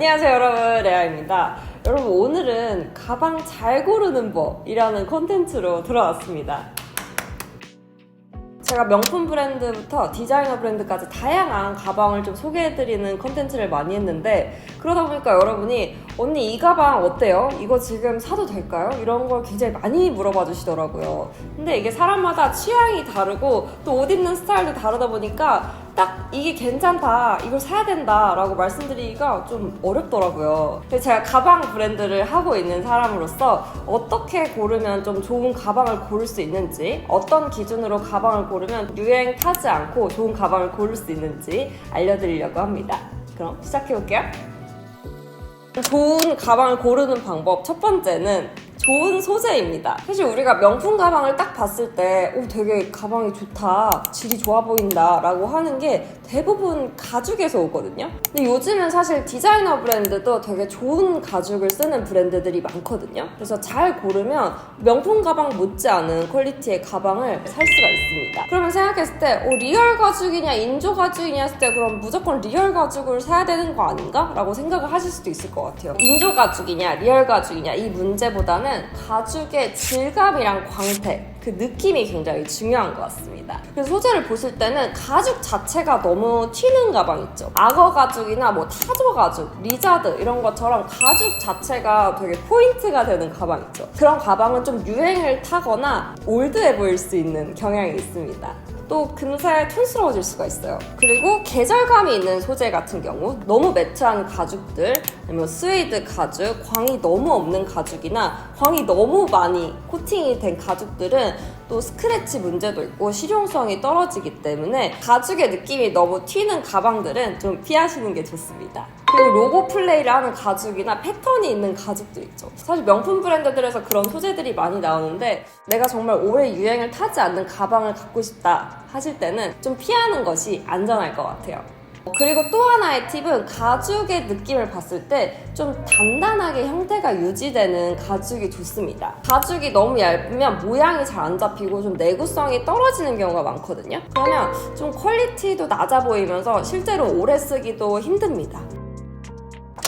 안녕하세요 여러분 레아입니다 여러분 오늘은 가방 잘 고르는 법이라는 콘텐츠로 돌아왔습니다 제가 명품 브랜드부터 디자이너 브랜드까지 다양한 가방을 좀 소개해드리는 컨텐츠를 많이 했는데 그러다 보니까 여러분이 언니 이 가방 어때요? 이거 지금 사도 될까요? 이런 걸 굉장히 많이 물어봐 주시더라고요. 근데 이게 사람마다 취향이 다르고 또 옷 입는 스타일도 다르다 보니까 딱 이게 괜찮다, 이걸 사야 된다 라고 말씀드리기가 좀 어렵더라고요. 근데 제가 가방 브랜드를 하고 있는 사람으로서 어떻게 고르면 좀 좋은 가방을 고를 수 있는지, 어떤 기준으로 가방을 고르면 유행 타지 않고 좋은 가방을 고를 수 있는지 알려드리려고 합니다. 그럼 시작해볼게요. 좋은 가방을 고르는 방법 첫 번째는 좋은 소재입니다. 사실 우리가 명품 가방을 딱 봤을 때, 오, 되게 가방이 좋다, 질이 좋아 보인다, 라고 하는 게 대부분 가죽에서 오거든요. 근데 요즘은 사실 디자이너 브랜드도 되게 좋은 가죽을 쓰는 브랜드들이 많거든요. 그래서 잘 고르면 명품 가방 못지않은 퀄리티의 가방을 살 수가 있습니다. 그러면 생각했을 때, 오, 리얼 가죽이냐, 인조 가죽이냐 했을 때, 그럼 무조건 리얼 가죽을 사야 되는 거 아닌가? 라고 생각을 하실 수도 있을 것 같아요. 인조 가죽이냐, 리얼 가죽이냐, 이 문제보다는 가죽의 질감이랑 광택, 그 느낌이 굉장히 중요한 것 같습니다. 그래서 소재를 보실 때는 가죽 자체가 너무 튀는 가방 있죠. 악어 가죽이나 뭐 타조 가죽, 리자드 이런 것처럼 가죽 자체가 되게 포인트가 되는 가방 있죠. 그런 가방은 좀 유행을 타거나 올드해 보일 수 있는 경향이 있습니다. 또 금세 촌스러워질 수가 있어요. 그리고 계절감이 있는 소재 같은 경우 너무 매트한 가죽들 아니면 스웨이드 가죽, 광이 너무 없는 가죽이나 광이 너무 많이 코팅이 된 가죽들은 또 스크래치 문제도 있고 실용성이 떨어지기 때문에 가죽의 느낌이 너무 튀는 가방들은 좀 피하시는 게 좋습니다. 그리고 로고 플레이를 하는 가죽이나 패턴이 있는 가죽도 있죠. 사실 명품 브랜드들에서 그런 소재들이 많이 나오는데 내가 정말 오래 유행을 타지 않는 가방을 갖고 싶다 하실 때는 좀 피하는 것이 안전할 것 같아요. 그리고 또 하나의 팁은 가죽의 느낌을 봤을 때 좀 단단하게 형태가 유지되는 가죽이 좋습니다. 가죽이 너무 얇으면 모양이 잘 안 잡히고 좀 내구성이 떨어지는 경우가 많거든요. 그러면 좀 퀄리티도 낮아 보이면서 실제로 오래 쓰기도 힘듭니다.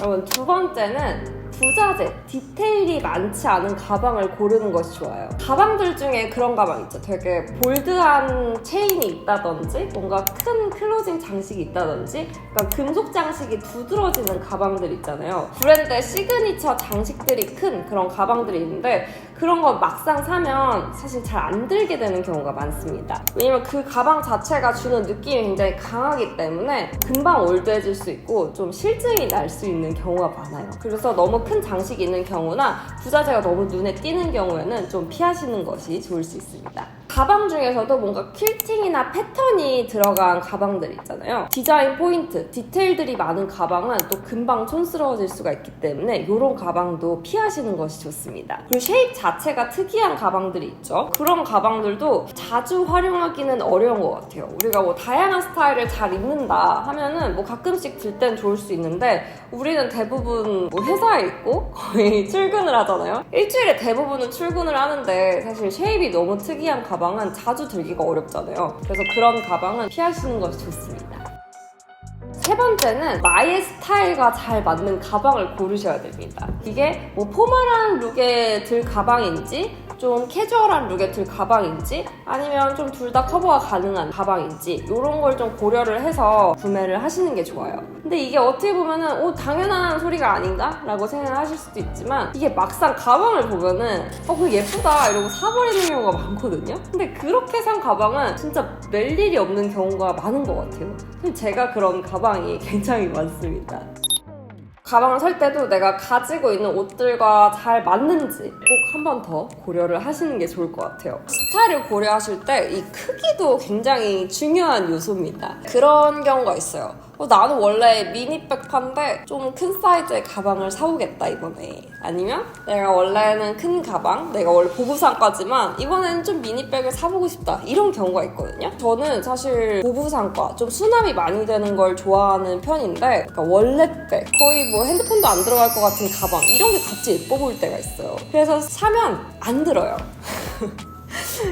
여러분 두 번째는 부자재, 디테일이 많지 않은 가방을 고르는 것이 좋아요. 가방들 중에 그런 가방 있죠. 되게 볼드한 체인이 있다든지, 뭔가 큰 클로징 장식이 있다든지, 약간 금속 장식이 두드러지는 가방들 있잖아요. 브랜드의 시그니처 장식들이 큰 그런 가방들이 있는데, 그런 거 막상 사면 사실 잘 안 들게 되는 경우가 많습니다. 왜냐면 그 가방 자체가 주는 느낌이 굉장히 강하기 때문에 금방 올드해질 수 있고 좀 실증이 날 수 있는 경우가 많아요. 그래서 너무 큰 장식이 있는 경우나 부자재가 너무 눈에 띄는 경우에는 좀 피하시는 것이 좋을 수 있습니다. 가방 중에서도 뭔가 퀼팅이나 패턴이 들어간 가방들 있잖아요. 디자인 포인트, 디테일들이 많은 가방은 또 금방 촌스러워질 수가 있기 때문에 이런 가방도 피하시는 것이 좋습니다. 그리고 쉐입 자체가 특이한 가방들이 있죠. 그런 가방들도 자주 활용하기는 어려운 것 같아요. 우리가 뭐 다양한 스타일을 잘 입는다 하면은 뭐 가끔씩 들 땐 좋을 수 있는데 우리는 대부분 뭐 회사에 있고 거의 출근을 하잖아요. 일주일에 대부분은 출근을 하는데 사실 쉐입이 너무 특이한 가방 은 자주 들기가 어렵잖아요. 그래서 그런 가방은 피하시는 것이 좋습니다. 세 번째는 나의 스타일과 잘 맞는 가방을 고르셔야 됩니다. 이게 뭐 포멀한 룩에 들 가방인지 좀 캐주얼한 룩에 들 가방인지 아니면 좀 둘 다 커버가 가능한 가방인지 이런 걸 좀 고려를 해서 구매를 하시는 게 좋아요. 근데 이게 어떻게 보면은 오 당연한 소리가 아닌가? 라고 생각하실 수도 있지만 이게 막상 가방을 보면은 어 그거 예쁘다 이러고 사버리는 경우가 많거든요. 근데 그렇게 산 가방은 진짜 멜 일이 없는 경우가 많은 것 같아요. 제가 그런 가방 이 굉장히 많습니다. 가방을 살 때도 내가 가지고 있는 옷들과 잘 맞는지 꼭 한 번 더 고려를 하시는 게 좋을 것 같아요. 스타일을 고려하실 때 이 크기도 굉장히 중요한 요소입니다. 그런 경우가 있어요. 어, 나는 원래 미니백 판데 좀 큰 사이즈의 가방을 사오겠다 이번에. 아니면 내가 원래는 큰 가방 내가 원래 보부상과지만 이번에는 좀 미니백을 사보고 싶다. 이런 경우가 있거든요. 저는 사실 보부상과 좀 수납이 많이 되는 걸 좋아하는 편인데 그러니까 원래백 거의 뭐 핸드폰도 안 들어갈 것 같은 가방 이런 게 같이 예뻐 보일 때가 있어요. 그래서 사면 안 들어요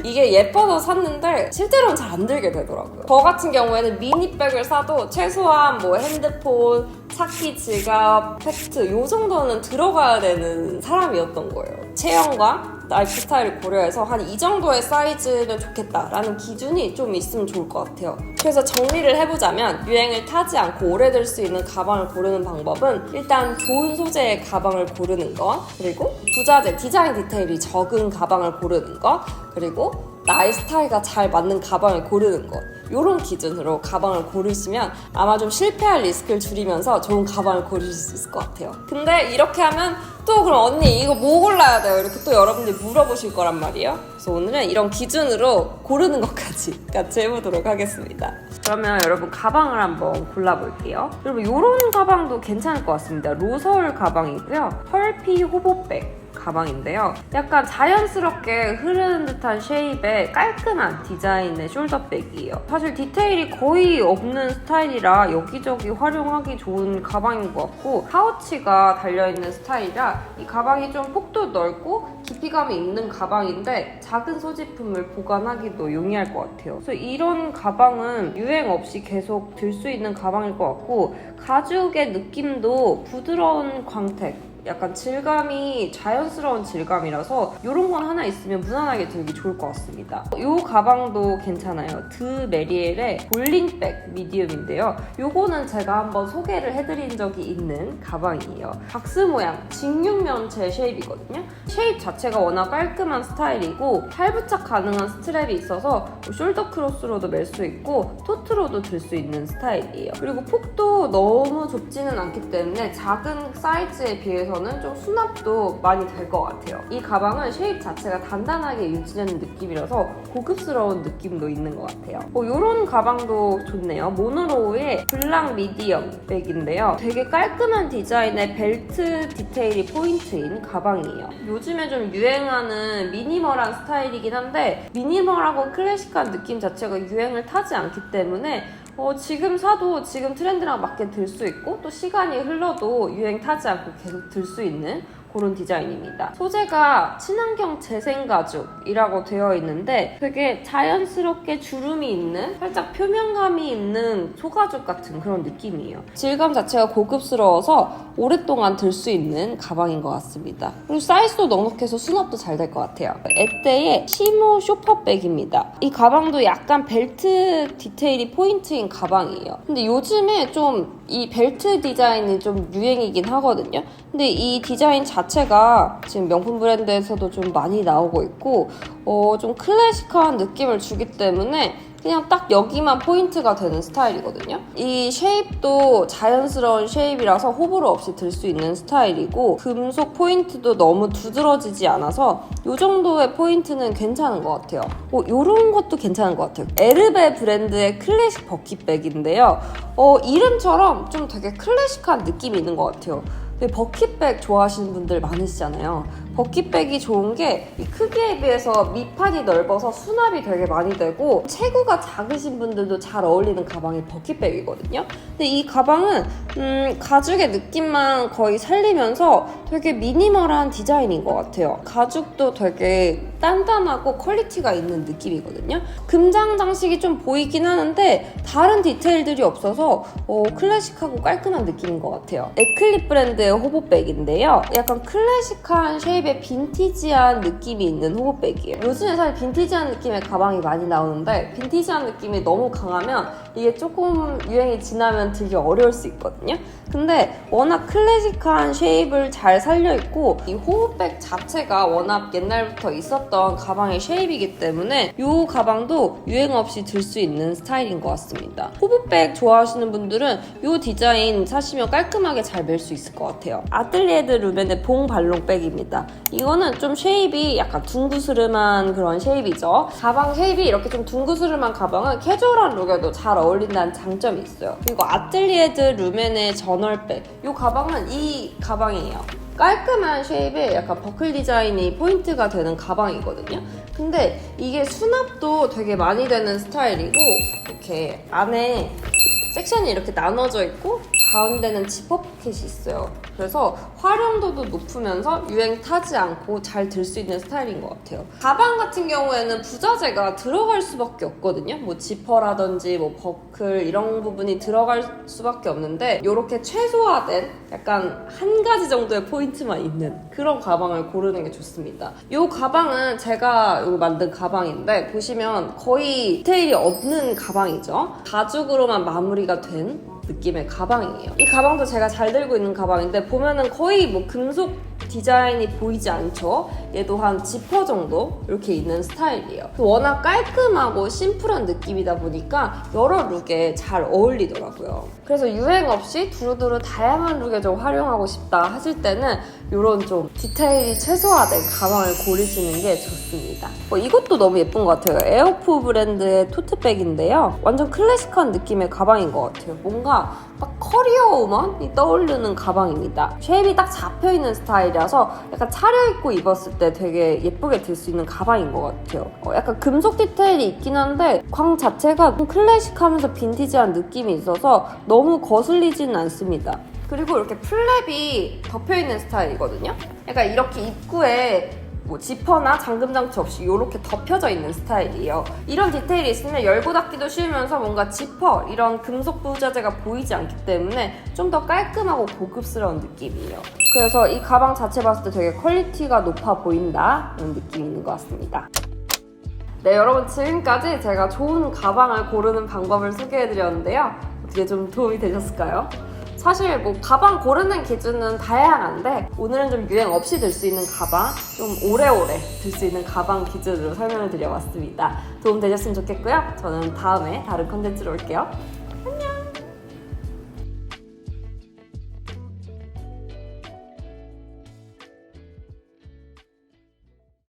이게 예뻐서 샀는데 실제로는 잘 안 들게 되더라고요. 저 같은 경우에는 미니백을 사도 최소한 뭐 핸드폰, 차키, 지갑, 팩트 요 정도는 들어가야 되는 사람이었던 거예요. 체형과 라이프 스타일을 고려해서 한 이 정도의 사이즈면 좋겠다라는 기준이 좀 있으면 좋을 것 같아요. 그래서 정리를 해보자면 유행을 타지 않고 오래될 수 있는 가방을 고르는 방법은 일단 좋은 소재의 가방을 고르는 것 그리고 부자재 디자인 디테일이 적은 가방을 고르는 것 그리고 나의 스타일과 잘 맞는 가방을 고르는 것 이런 기준으로 가방을 고르시면 아마 좀 실패할 리스크를 줄이면서 좋은 가방을 고르실 수 있을 것 같아요. 근데 이렇게 하면 또 그럼 언니 이거 뭐 골라야 돼요? 이렇게 또 여러분들이 물어보실 거란 말이에요. 그래서 오늘은 이런 기준으로 고르는 것까지 같이 해보도록 하겠습니다. 그러면 여러분 가방을 한번 골라볼게요. 여러분 이런 가방도 괜찮을 것 같습니다. 로설 가방이고요. 펄피 호보백 가방인데요. 약간 자연스럽게 흐르는 듯한 쉐입의 깔끔한 디자인의 숄더백이에요. 사실 디테일이 거의 없는 스타일이라 여기저기 활용하기 좋은 가방인 것 같고 파우치가 달려있는 스타일이라 이 가방이 좀 폭도 넓고 깊이감이 있는 가방인데 작은 소지품을 보관하기도 용이할 것 같아요. 그래서 이런 가방은 유행 없이 계속 들 수 있는 가방일 것 같고 가죽의 느낌도 부드러운 광택 약간 질감이 자연스러운 질감이라서 이런 건 하나 있으면 무난하게 들기 좋을 것 같습니다. 이 가방도 괜찮아요. 드 메리엘의 볼링백 미디움인데요. 이거는 제가 한번 소개를 해드린 적이 있는 가방이에요. 박스 모양 직육면체 쉐입이거든요. 쉐입 자체가 워낙 깔끔한 스타일이고 팔부착 가능한 스트랩이 있어서 숄더 크로스로도 멜 수 있고 토트로도 들 수 있는 스타일이에요. 그리고 폭도 너무 좁지는 않기 때문에 작은 사이즈에 비해서 비해서는 좀 수납도 많이 될 것 같아요. 이 가방은 쉐입 자체가 단단하게 유지되는 느낌이라서 고급스러운 느낌도 있는 것 같아요. 뭐 이런 가방도 좋네요. 모노로우의 블랑 미디엄 백인데요. 되게 깔끔한 디자인의 벨트 디테일이 포인트인 가방이에요. 요즘에 좀 유행하는 미니멀한 스타일이긴 한데 미니멀하고 클래식한 느낌 자체가 유행을 타지 않기 때문에 어, 지금 사도 지금 트렌드랑 맞게 들 수 있고 또 시간이 흘러도 유행 타지 않고 계속 들 수 있는 그런 디자인입니다. 소재가 친환경 재생 가죽이라고 되어 있는데 되게 자연스럽게 주름이 있는 살짝 표면감이 있는 소가죽 같은 그런 느낌이에요. 질감 자체가 고급스러워서 오랫동안 들 수 있는 가방인 것 같습니다. 그리고 사이즈도 넉넉해서 수납도 잘 될 것 같아요. 에떼의 시모 쇼퍼백입니다. 이 가방도 약간 벨트 디테일이 포인트인 가방이에요. 근데 요즘에 좀 이 벨트 디자인이 좀 유행이긴 하거든요. 근데 이 디자인 자체가 지금 명품 브랜드에서도 좀 많이 나오고 있고 어, 좀 클래식한 느낌을 주기 때문에 그냥 딱 여기만 포인트가 되는 스타일이거든요. 이 쉐입도 자연스러운 쉐입이라서 호불호 없이 들 수 있는 스타일이고 금속 포인트도 너무 두드러지지 않아서 이 정도의 포인트는 괜찮은 것 같아요. 어, 이런 것도 괜찮은 것 같아요. 에르베 브랜드의 클래식 버킷백인데요. 어, 이름처럼 좀 되게 클래식한 느낌이 있는 것 같아요. 버킷백 좋아하시는 분들 많으시잖아요. 버킷백이 좋은 게 이 크기에 비해서 밑판이 넓어서 수납이 되게 많이 되고 체구가 작으신 분들도 잘 어울리는 가방이 버킷백이거든요. 근데 이 가방은 음, 가죽의 느낌만 거의 살리면서 되게 미니멀한 디자인인 것 같아요. 가죽도 되게 단단하고 퀄리티가 있는 느낌이거든요. 금장 장식이 좀 보이긴 하는데 다른 디테일들이 없어서 어, 클래식하고 깔끔한 느낌인 것 같아요. 에클립 브랜드의 호보백인데요. 약간 클래식한 쉐입의 빈티지한 느낌이 있는 호보백이에요. 요즘에 사실 빈티지한 느낌의 가방이 많이 나오는데 빈티지한 느낌이 너무 강하면 이게 조금 유행이 지나면 들기 어려울 수 있거든요. 근데 워낙 클래식한 쉐입을 잘 살려있고 이 호보백 자체가 워낙 옛날부터 있었던 가방의 쉐입이기 때문에 이 가방도 유행 없이 들 수 있는 스타일인 것 같습니다. 호보백 좋아하시는 분들은 이 디자인 사시면 깔끔하게 잘 멜 수 있을 것 같아요. 아틀리에드 루벤의 봉 발롱백입니다. 이거는 좀 쉐입이 약간 둥그스름한 그런 쉐입이죠. 가방 쉐입이 이렇게 좀 둥그스름한 가방은 캐주얼한 룩에도 잘 어울린다는 장점이 있어요. 그리고 아틀리에드 루멘의 저널백. 이 가방은 이 가방이에요. 깔끔한 쉐입에 약간 버클 디자인이 포인트가 되는 가방이거든요. 근데 이게 수납도 되게 많이 되는 스타일이고 이렇게 안에 섹션이 이렇게 나눠져 있고 가운데는 지퍼 포켓이 있어요. 그래서 활용도도 높으면서 유행 타지 않고 잘 들 수 있는 스타일인 것 같아요. 가방 같은 경우에는 부자재가 들어갈 수밖에 없거든요. 뭐 지퍼라든지 뭐 버클 이런 부분이 들어갈 수밖에 없는데 이렇게 최소화된 약간 한 가지 정도의 포인트만 있는 그런 가방을 고르는 게 좋습니다. 이 가방은 제가 만든 가방인데 보시면 거의 디테일이 없는 가방이죠. 가죽으로만 마무리가 된 느낌의 가방이에요. 이 가방도 제가 잘 들고 있는 가방인데 보면은 거의 뭐 금속 디자인이 보이지 않죠? 얘도 한 지퍼 정도 이렇게 있는 스타일이에요. 워낙 깔끔하고 심플한 느낌이다 보니까 여러 룩에 잘 어울리더라고요. 그래서 유행 없이 두루두루 다양한 룩에 좀 활용하고 싶다 하실 때는 이런 좀 디테일이 최소화된 가방을 고르시는 게 좋습니다. 어, 이것도 너무 예쁜 것 같아요. 에어포 브랜드의 토트백인데요. 완전 클래식한 느낌의 가방인 것 같아요. 뭔가 막 커리어 우먼이 떠오르는 가방입니다. 쉐입이 딱 잡혀있는 스타일이라서 약간 차려입고 입었을 때 되게 예쁘게 들 수 있는 가방인 것 같아요. 어, 약간 금속 디테일이 있긴 한데 광 자체가 좀 클래식하면서 빈티지한 느낌이 있어서 너무 거슬리지는 않습니다. 그리고 이렇게 플랩이 덮여있는 스타일이거든요. 약간 이렇게 입구에 뭐 지퍼나 잠금 장치 없이 이렇게 덮여져 있는 스타일이에요. 이런 디테일이 있으면 열고 닫기도 쉬우면서 뭔가 지퍼 이런 금속 부자재가 보이지 않기 때문에 좀 더 깔끔하고 고급스러운 느낌이에요. 그래서 이 가방 자체 봤을 때 되게 퀄리티가 높아 보인다 이런 느낌이 있는 것 같습니다. 네, 여러분 지금까지 제가 좋은 가방을 고르는 방법을 소개해드렸는데요. 어떻게 좀 도움이 되셨을까요? 사실 뭐 가방 고르는 기준은 다양한데 오늘은 좀 유행 없이 들 수 있는 가방, 좀 오래오래 들 수 있는 가방 기준으로 설명을 드려봤습니다. 도움 되셨으면 좋겠고요. 저는 다음에 다른 컨텐츠로 올게요.